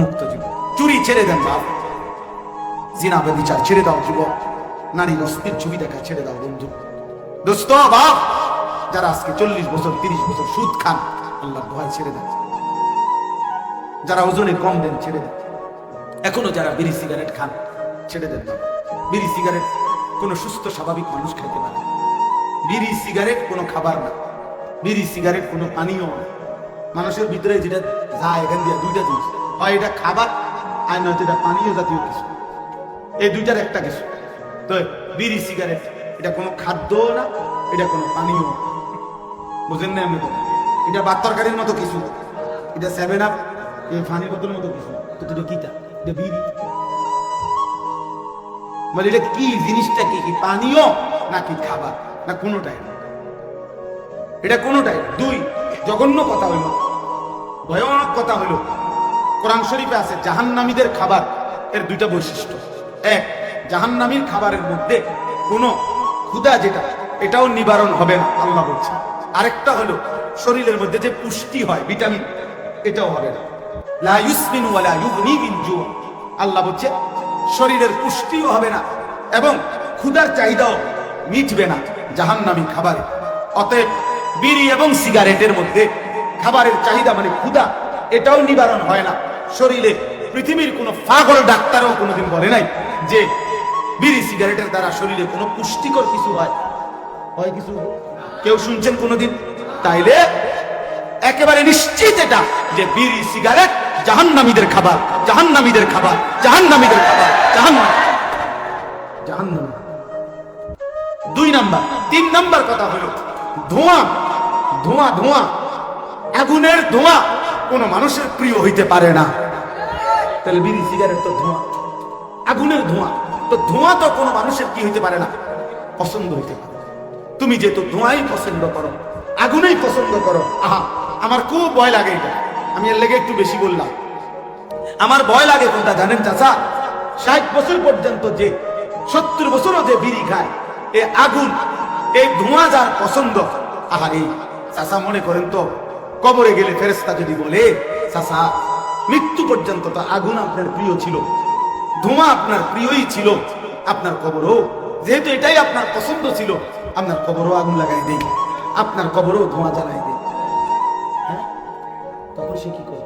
মুক্ত জীবন। চুরি ছেড়ে দেন বাপ। জিনা বিচার ছেড়ে দাও যুবক। নারীর অস্থির ছবি দেখা ছেড়ে দাও বন্ধু। দোস্ত, বাপ! যারা আজকে চল্লিশ বছর, তিরিশ বছর সুদ খান আল্লাহ ভয় ছেড়ে দেন। যারা ওজনে কম দেন, ছেড়ে দেন। এখনও যারা বিড়ি সিগারেট খান, ছেড়ে দেন বিড়ি সিগারেট কোনো সুস্থ, স্বাভাবিক মানুষ খাইতে পারে বিড়ি সিগারেট কোনো খাবার না। বিড়ি সিগারেট কোনো পানীয় না। মানুষের ভিতরে যেটা যায় এখান দিয়ে দুইটা জিনিস। হয় এটা খাবার, আর নয়তো এটা পানীয় জাতীয় কিছু। এই দুইটার একটা কিছু। তো বিড়ি, সিগারেট, এটা কোনো খাদ্য না, এটা কোনো পানীয়। বুঝেন না আমি কথা? এটা ভাত তরকারির মতো কিছু এটা সেভেন আপ এই ফানি বোতলের মতো কিছু তো এটা কিটা? এটা বিড়ি। মানে এটা কি? জিনিসটা কি? কি পানীয়, নাকি খাবার? না কোনোটাই না। এটা কোনোটাই। দুই, জঘন্য কথা হইল। ভয়ানক কথা হইল। কোরআন শরীফে আছে, জাহান্নামীদের খাবার এর দুইটা বৈশিষ্ট্য। এক, জাহান্নামীর খাবারের মধ্যে কোনো ক্ষুধা যেটা, এটাও নিবারণ হবে না, আল্লাহ বলছে। আরেকটা হলো শরীরের মধ্যে যে পুষ্টি হয়, ভিটামিন, এটাও হবে না। আল্লাহ বলছে, শরীরের পুষ্টিও হবে না এবং ক্ষুধার চাহিদাও মিটবে না জাহান্নামী খাবারে। অতএব বিড়ি এবং সিগারেটের মধ্যে খাবারের চাহিদা মানে ক্ষুদা এটাও নিবারণ হয় না। শরীরে পৃথিবীর কোনো পাগল ডাক্তারও কোনোদিন বলে নাই যে বিড়ি সিগারেটের দ্বারা শরীরে কোনো পুষ্টিকর কিছু হয়। হয় কিছু? কেউ শুনছেন কোনোদিন? তাইলে একেবারে নিশ্চিত এটা যে বিড়ি সিগারেট জাহান্নামীদের খাবার জাহান্নামীদের খাবার জাহান্নামীদের খাবার, জাহান্নাম। জাহান্নামী। দুই নাম্বার, তিন নাম্বার কথা হলো ধোঁয়া ধোঁয়া ধোঁয়া, আগুনের ধোঁয়া। কোন মানুষের প্রিয় হইতে পারে না। তাহলে বিড়ি সিগারেট তো ধোঁয়া। আগুনের ধোঁয়া। তো ধোঁয়া তো কোনো মানুষের কি হইতে পারে না? পছন্দ হইতে পারে। তুমি যেহেতু ধোঁয়াই পছন্দ করো, আগুনেই পছন্দ করো, আহা, আমার খুব ভয় লাগে এটা। আমি এর লেগে একটু বেশি বললাম। আমার ভয় লাগে কোনটা জানেন চাচা? ষাট বছর পর্যন্ত যে, সত্তর বছরও যে বিড়ি খায়, এ আগুন এই ধোঁয়া যার পছন্দ। আহার এই, চাচা মনে করেন তো কবরে গেলে ফেরেস্তা যদি বলে, চাচা, মৃত্যু পর্যন্ত তো আগুন আপনার প্রিয় ছিল, ধোঁয়া আপনার প্রিয়ই ছিল, আপনার কবরও যেহেতু এটাই আপনার পছন্দ ছিল, আপনার কবরও আগুন লাগাই দেই, আপনার কবরও ধোঁয়া জ্বালাই দেই। হ্যাঁ? তখন সে কি করে?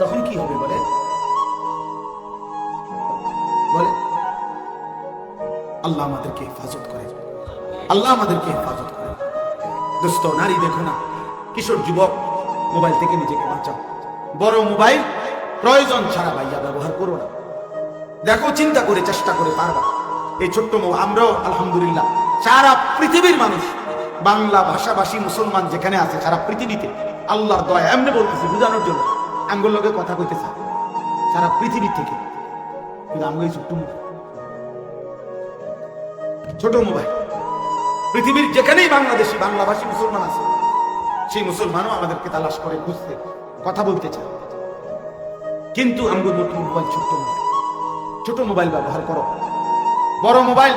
তখন কি হবে বলে? বলে, আল্লাহ আমাদেরকে হেফাজত করে, আল্লাহ আমাদেরকে হেফাজত করে। দোস্ত নারী দেখো না। কিশোর, যুবক, মোবাইল থেকে নিজেকে বাঁচাও। বড় মোবাইল প্রয়োজন ছাড়া ভাইয়া ব্যবহার করো না। দেখো, চিন্তা করে, চেষ্টা করে পারবা। এই ছোট্ট মো আমরাও, আলহামদুলিল্লাহ, সারা পৃথিবীর মানুষ, বাংলা ভাষাভাষী মুসলমান যেখানে আছে, সারা পৃথিবীতে আল্লাহর দয়া। এমনি বলতেছি বোঝানোর জন্য। আঙ্গুল লোকে কথা কইতেছে। সারা পৃথিবী থেকে। কিন্তু এই ছোট্ট মোবাইল ছোট মোবাইল। পৃথিবীর যেখানেই বাংলাদেশি, বাংলাভাষী মুসলমান আছে, সেই মুসলমানও আমাদেরকে তালাশ করে, খুঁজতে, কথা বলতে চায়। কিন্তু আমগো নতুন মোবাইল, ছোট্ট মোবাইল, ছোট মোবাইল ব্যবহার করো। বড় মোবাইল,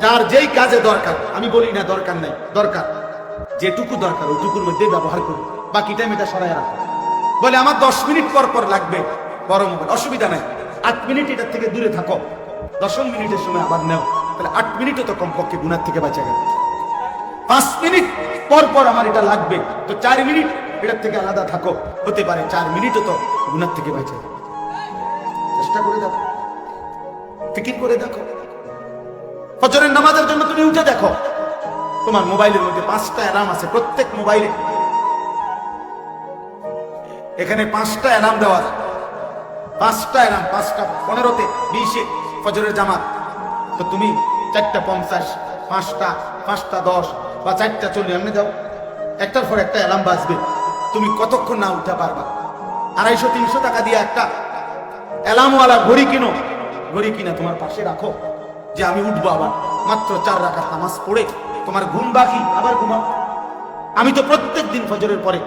যার যেই কাজে দরকার, আমি বলি না দরকার নাই, দরকার। যেটুকু দরকার ওইটুকুর মধ্যে ব্যবহার করো। বাকি টাইম এটা সরাই রাখো। বলে আমার দশ মিনিট পর পর লাগবে বড় মোবাইল, অসুবিধা নাই। আট মিনিট এটার থেকে দূরে থাকো। দশম মিনিটের সময় আবার নেও। তাহলে আট মিনিটও তো কমপক্ষে গুণার থেকে বাঁচা গেল। পাঁচ মিনিট, পর পর আমার এটা লাগবে। তো চার মিনিট, এটার থেকে আলাদা থাকো। হতে পারে চার মিনিটও তো গুণার থেকে বাঁচা যাবে চেষ্টা করে দেখো। ফিকির করে দেখো। ফজরের নামাজের জন্য তুমি উঠে দেখো। তোমার মোবাইলের মধ্যে পাঁচটা অ্যালার্ম আছে, প্রত্যেক মোবাইলে। এখানে পাঁচটা অ্যালার্ম দেওয়া পাঁচটা অ্যালার্ম, পাঁচটা, পনেরোতে, বিশে ফজরের জামাত। তো তুমি চারটা পঞ্চাশ, পাঁচটা পাঁচটা দশ বা চারটা চল্লিশ, এমনি দাও। একটার পর একটা অ্যালার্ম বাজবে। তুমি কতক্ষণ না উঠতে পারবা? আড়াইশো, তিনশো টাকা দিয়ে একটা অ্যালার্মওয়ালা ঘড়ি কিনো। ঘড়ি কিনা তোমার পাশে রাখো। যে আমি উঠবো আবার। মাত্র চার রাখা নামাজ পড়ে তোমার ঘুম বাকি, আবার ঘুমাও। আমি তো প্রত্যেক দিন ফজরের পরে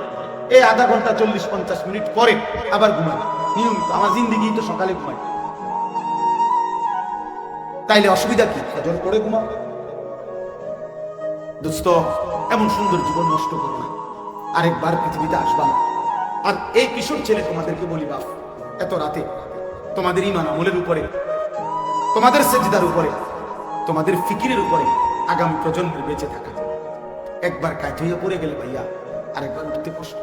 এই আধা ঘণ্টা চল্লিশ, পঞ্চাশ মিনিট পরে আবার ঘুমাই। নিয়মিত, আমার জিন্দিগি তো সকালে ঘুমাই তাইলে অসুবিধা কি? ফজর পড়ে ঘুমাও। দোস্ত এমন সুন্দর জীবন নষ্ট করো না। আরেকবার পৃথিবীতে আসবা না। আর এই কিশোর ছেলে তোমাদেরকে বলি বাপ এত রাতে তোমাদের ইমান আমলের উপরে তোমাদের সেজদার উপরে তোমাদের ফিকিরের উপরে আগামী প্রজন্মের বেঁচে থাকা। একবার কাঠ হইয়া পড়ে গেলে ভাইয়া আরেকবার উঠতে কষ্ট।